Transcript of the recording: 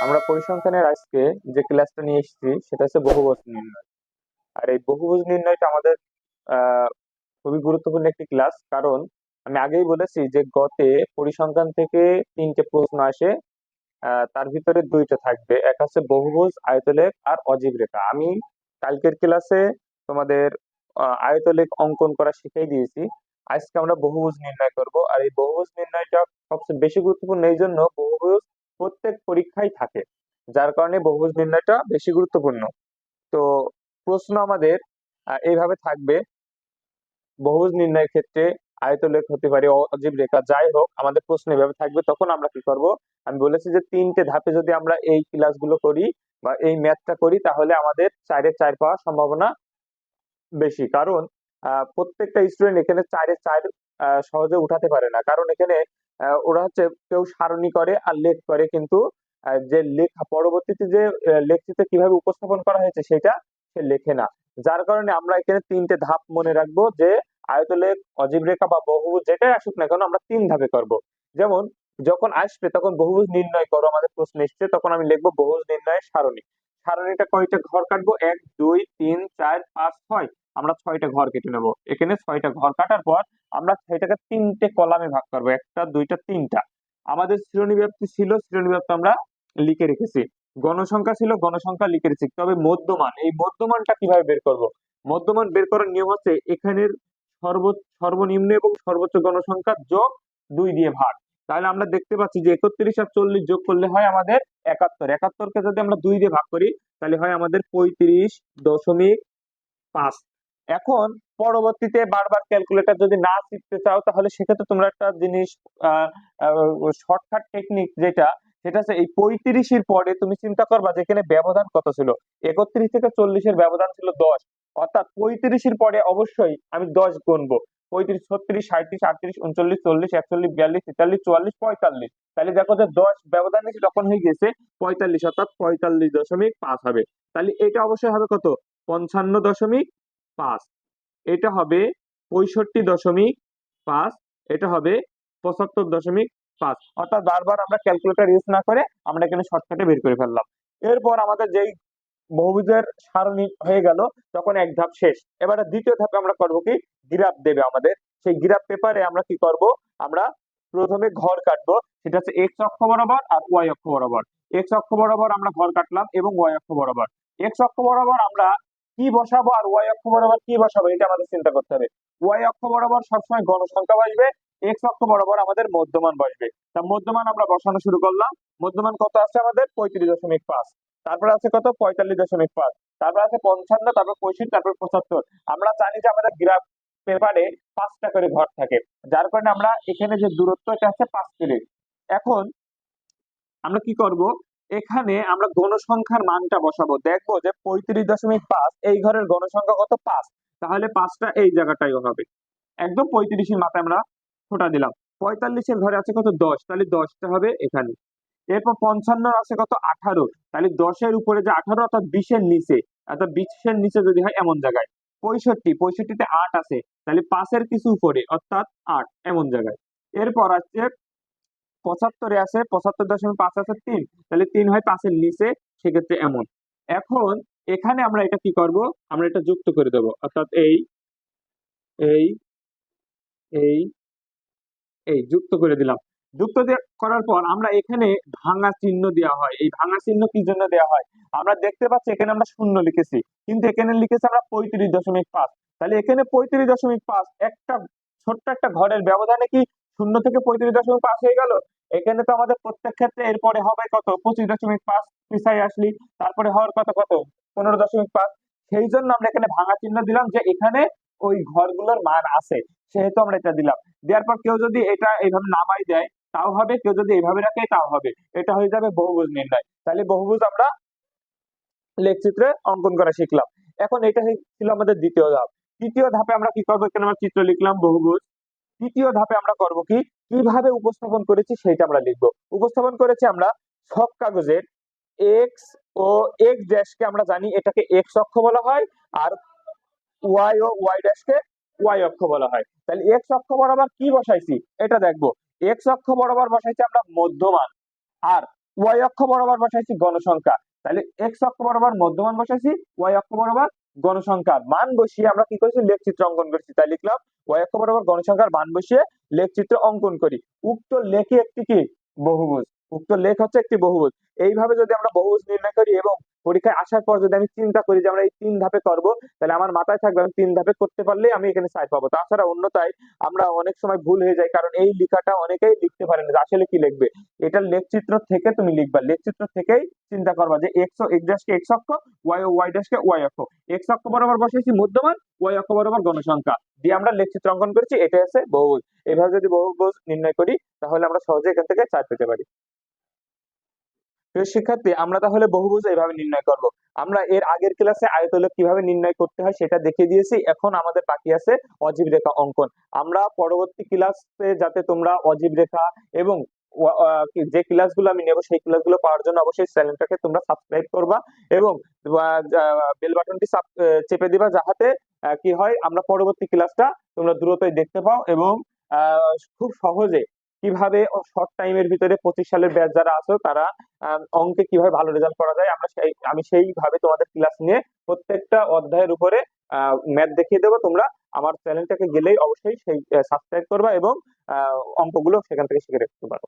আমরা পরিসংখ্যানের আজকে যে ক্লাসটা নিয়ে এসেছি, সেটা হচ্ছে বহুভুজ নির্ণয়। আর এই বহুভুজ নির্ণয়টা আমাদের খুবই গুরুত্বপূর্ণ একটি ক্লাস। কারণ আমি আগেই বলেছি যে গতে পরিসংখ্যান থেকে তিনটে প্রশ্ন আসে তার ভিতরে দুইটা থাকবে। এক হচ্ছে বহুভুজ, আয়তলেখ আর অজীব রেখা। আমি কালকের ক্লাসে তোমাদের আয়তলেখ অঙ্কন করা শিখিয়ে দিয়েছি। আজকে আমরা বহুভুজ নির্ণয় করব। আর এই বহুভুজ নির্ণয়টা সবচেয়ে বেশি গুরুত্বপূর্ণ এই জন্য বহুভুজ প্রত্যেক পরীক্ষায় থাকে, যার কারণে বহুভুজ নির্ণয়টা বেশি গুরুত্বপূর্ণ। তো প্রশ্ন আমাদের এইভাবে থাকবে। বহুভুজ নির্ণয়ের ক্ষেত্রে আয়তলেখ হতে পারে, অজীব রেখা, যাই হোক, আমাদের প্রশ্ন এভাবে থাকবে, তখন আমরা কি করব? আমি বলেছি যে তিনটে ধাপে যদি আমরা এই ক্লাসগুলো করি বা এই ম্যাথটা করি, তাহলে আমাদের চারে চার পাওয়ার সম্ভাবনা বেশি। কারণ প্রত্যেকটা স্টুডেন্ট এখানে চারে চার সহজে উঠাতে পারে না। কারণ এখানে ওরা হচ্ছে কেউ সারণী করে আর লেখ করে, কিন্তু যে লেখা, পরবর্তীতে যে লেখচিত্র কীভাবে উপস্থাপন করা হয়েছে সেটা সে লেখে না। যার কারণে আমরা এখানে তিনটে ধাপ মনে রাখব যে, আয়তলেখ অজীব রেখা বা বহুভুজ যেটাই আসুক না কেন আমরা তিন ধাপে করব। যেমন, যখন আসবে তখন বহুভুজ নির্ণয় করো, আমাদের প্রশ্ন এসছে, তখন আমি লিখব বহুভুজ নির্ণয়ের সারণী। সারণীটা কয়টা ঘর কাটবো? এক, দুই, তিন, চার, পাঁচ, ছয়। আমরা ছয়টা ঘর কেটে নেব। এখানে ছয়টা ঘর কাটার পর আমরা সেটাকে তিনটে কলামে ভাগ করব, একটা, দুইটা, তিনটা। আমাদের শ্রেণি ব্যাপ্তি ছিল শ্রেণি ব্যাপ্তি আমরা লিখে রেখেছি। গণসংখ্যা ছিল, গণসংখ্যা লিখে রেখেছি। তবে মধ্যমান, এই মধ্যমানটা কীভাবে বের করব? মধ্যমান বের করার নিয়ম হচ্ছে এখানের সর্ব, সর্বনিম্ন এবং সর্বোচ্চ গণসংখ্যা যোগ দুই দিয়ে ভাগ। তাহলে আমরা দেখতে পাচ্ছি যে একত্রিশ আর চল্লিশ যোগ করলে হয় আমাদের একাত্তর। একাত্তরকে যদি আমরা দুই দিয়ে ভাগ করি, তাহলে হয় আমাদের পঁয়ত্রিশ দশমিক পাঁচ। এখন পরবর্তীতে বারবার ক্যালকুলেটর যদি না শিখতে চাও, তাহলে সেক্ষেত্রে তোমরা একটা জিনিস শর্টকাট টেকনিক যেটা, সেটা হচ্ছে এই পঁয়ত্রিশের পরে তুমি চিন্তা করবা যেখানে ব্যবধান কত ছিল? একত্রিশ থেকে চল্লিশের ব্যবধান ছিল দশ। অর্থাৎ পঁয়ত্রিশের পরে অবশ্যই আমি দশ গুনবো। পঁয়ত্রিশ, ছত্রিশ সাঁত্রিশ আটত্রিশ, উনচল্লিশ, চল্লিশ, একচল্লিশ, বিয়াল্লিশ, তেতাল্লিশ, চুয়াল্লিশ, পঁয়তাল্লিশ। তাহলে দেখো যে দশ ব্যবধান নিয়েছে তখন হয়ে গেছে পঁয়তাল্লিশ, অর্থাৎ পঁয়তাল্লিশ দশমিক পাঁচ হবে। তাহলে এটা অবশ্যই হবে কত? পঞ্চান্ন দশমিক পাঁচ। এটা হবে পঁয়ষট্টি দশমিক পাঁচ, এটা হবে পঁচাত্তর দশমিক পাঁচ। অর্থাৎ বারবার আমরা ক্যালকুলেটর ইউজ না করে আমরা এখানে শর্টকাটে বের করে ফেললাম। এরপর আমাদের যেই বহুভুজের সারণী হয়ে গেল, তখন এক ধাপ শেষ। এবারে দ্বিতীয় ধাপে আমরা করব কি? গ্রাফ দেবে আমাদের। সেই গ্রাফ পেপারে আমরা কি করব? আমরা প্রথমে ঘর কাটবো। সেটা হচ্ছে এক্স অক্ষ বরাবর আর ওয়াই অক্ষ বরাবর। এক্স অক্ষ বরাবর আমরা ঘর কাটলাম এবং ওয়াই অক্ষ বরাবর। এক্স অক্ষ বরাবর আমরা কি বসাবো আর ওয়াই অক্ষ বরাবর কি বসাবো, এটা আমাদের চিন্তা করতে হবে। ওয়াই অক্ষ বরাবর সবসময় গণসংখ্যা বসবে, এক্স অক্ষ বরাবর আমাদের মধ্যমান বসবে। তা মধ্যমান আমরা বসানো শুরু করলাম। মধ্যমান কত আছে আমাদের? পঁয়ত্রিশ দশমিক পাঁচ। তারপরে আছে কত? পঁয়তাল্লিশ দশমিক পাঁচ। তারপর আছে পঞ্চান্ন, তারপর পঁয়ষট্টি, তারপর পঁচাত্তর। আমরা জানি যে আমাদের গ্রাফ পেপারে পাঁচটা করে ঘর থাকে। যার কারণে আমরা এখানে যে দূরত্ব, এটা আছে পাঁচ মিনিট এখন আমরা কি করব? এখানে আমরা গণসংখ্যার মানটা বসাবো। দেখব যে পঁয়ত্রিশ দশমিক পাঁচ, এই ঘরের গণসংখ্যা কত? পাঁচ। তাহলে পাঁচটা এই জায়গাটাই হবে। একদম পঁয়ত্রিশের মাথায় আমরা ফোটা দিলাম। পঁয়তাল্লিশের ঘরে আছে কত? দশ। তাহলে দশটা হবে এখানে। এরপর পঞ্চান্ন আছে কত? আঠারো। তাহলে দশের উপরে যে আঠারো, অর্থাৎ বিশের নিচে, অর্থাৎ বিশের নিচে যদি হয় এমন জায়গায়। পঁয়ষট্টি, পঁয়ষট্টিতে আট আছে। তাহলে পাঁচের কিছু উপরে, অর্থাৎ আট, এমন জায়গায়। এরপর আছে পঁচাত্তরে আছে, পঁচাত্তর দশমিক পাঁচ আছে তিন। তাহলে তিন হয় পাঁচের নিচে, সেক্ষেত্রে এমন। এখন এখানে আমরা এটা কি করব? আমরা এটা যুক্ত করে দেব। অর্থাৎ এই এই এই এই যুক্ত করে দিলাম। যুক্ত করার পর আমরা এখানে ভাঙা চিহ্ন দেওয়া হয়। এই ভাঙা চিহ্ন কি জন্য দেওয়া হয়? আমরা দেখতে পাচ্ছি এখানে আমরা শূন্য লিখেছি। কিন্তু এখানে লিখেছি আমরা পঁয়ত্রিশ দশমিক পাঁচ। তাহলে এখানে পঁয়ত্রিশ দশমিক পাঁচ একটা ছোট্ট একটা ঘরের ব্যবধানে কি শূন্য থেকে পঁয়ত্রিশ দশমিক পাঁচ হয়ে গেল। এখানে তো আমাদের প্রত্যেক ক্ষেত্রে এরপরে হবে কত? পঁচিশ দশমিক পাঁচ পিছাই আসলি, তারপরে হওয়ার কত কত? পনেরো দশমিক পাঁচ। সেই জন্য আমরা এখানে ভাঙা চিহ্ন দিলাম যে এখানে ওই ঘরগুলোর মান আছে, সেহেতু আমরা এটা দিলাম। দেওয়ার পর কেউ যদি এটা এইভাবে নামাই দেয়, তাও হবে, কেউ যদি এইভাবে রাখে, তাও হবে। এটা হয়ে যাবে বহুভুজ নির্ণয়। তাহলে বহুভুজ আমরা লেখচিত্রে অঙ্কন করা শিখলাম। এখন এটা ছিল আমাদের দ্বিতীয় ধাপ। তৃতীয় ধাপে আমরা কি করব? এখানে আমরা চিত্র লিখলাম বহুভুজ। তৃতীয় ধাপে আমরা করব কি? কীভাবে উপস্থাপন করেছি সেটা আমরা লিখব। উপস্থাপন করেছি আমরা ছক কাগজের এক্স ও এক্স ড্যাশকে আমরা জানি, এটাকে এক্স অক্ষ বলা হয় আর ওয়াই ও ওয়াই ড্যাশকে ওয়াই অক্ষ বলা হয়। তাহলে এক্স অক্ষ বরাবর কি বসাইছি? এটা দেখব। এক্স অক্ষ বরাবর বসাইছি আমরা মধ্যমান আর ওয়াই অক্ষ বরাবর বসাইছি গণসংখ্যা তাহলে এক্স অক্ষ বরাবর মধ্যমান বসাইছি ওয়াই অক্ষ বরাবর গণসংখ্যার মান বসিয়ে আমরা কি করেছি? লেখচিত্র অঙ্কন করেছি। তাই লিখলাম ওয়াই অক্ষ বরাবর গণসংখ্যার মান বসিয়ে লেখচিত্র অঙ্কন করি। উক্ত লেখে একটি কি? বহুভুজ। উক্ত লেখ হচ্ছে একটি বহুভুজ। এইভাবে যদি আমরা বহুভুজ নির্ণয় করি এবং পরীক্ষায় আসার পর যদি আমি চিন্তা করি যে আমরা এই তিন ধাপে করব, তাহলে আমার মাথায় থাকবে আমি তিন ধাপে করতে পারলে আমি এখানে সাইড পাবো। তাছাড়া অন্যথায় আমরা অনেক সময় ভুল হয়ে যায় কারণ এই লেখাটা অনেকেই লিখতে পারে না যে আসলে কি লিখবে। এটা লেখচিত্র থেকে তুমি লিখবা। লেখচিত্র থেকেই চিন্তা করবা যে এক্স এক্স ড্যাশকে এক্স অক্ষ ওয়াই ও ওয়াই ড্যাশকে ওয়াই অক্ষ। এক্স অক্ষ বরাবর বসেছি মধ্যমান ওয়াই অক্ষ বরাবর গণসংখ্যা দিয়ে আমরা লেখচিত্র অঙ্কন করেছি এটা হচ্ছে বহুভুজ এভাবে যদি বহুভুজ নির্ণয় করি, তাহলে আমরা সহজে এখান থেকে চার পেতে পারি। প্রিয় শিক্ষার্থী আমরা তাহলে বহুভুজ এইভাবে নির্ণয় করব। আমরা এর আগের ক্লাসে আয়তলেখ কীভাবে নির্ণয় করতে হয় সেটা দেখিয়ে দিয়েছি। এখন আমাদের বাকি আছে অজীব রেখা অঙ্কন। আমরা পরবর্তী ক্লাসে যাতে তোমরা অজীব রেখা এবং যে ক্লাসগুলো আমি নেব সেই ক্লাসগুলো পাওয়ার জন্য অবশ্যই চ্যানেলটাকে তোমরা সাবস্ক্রাইব করবা এবং বেল বাটনটি চেপে দিবা যাহাতে কি হয়, আমরা পরবর্তী ক্লাসটা তোমরা দ্রুতই দেখতে পাও এবং খুব সহজে কীভাবে শর্ট টাইমের ভিতরে পঁচিশ সালের ব্যাচ যারা আছো, তারা অঙ্কে কীভাবে ভালো রেজাল্ট করা যায়, আমরা সেই, আমি সেইভাবে তোমাদের ক্লাস নিয়ে প্রত্যেকটা অধ্যায়ের উপরে ম্যাথ দেখিয়ে দেবো। তোমরা আমার চ্যানেলটাকে গেলেই অবশ্যই সেই সাবস্ক্রাইব করবা এবং অঙ্কগুলো সেখান থেকে শিখে রাখতে পারো।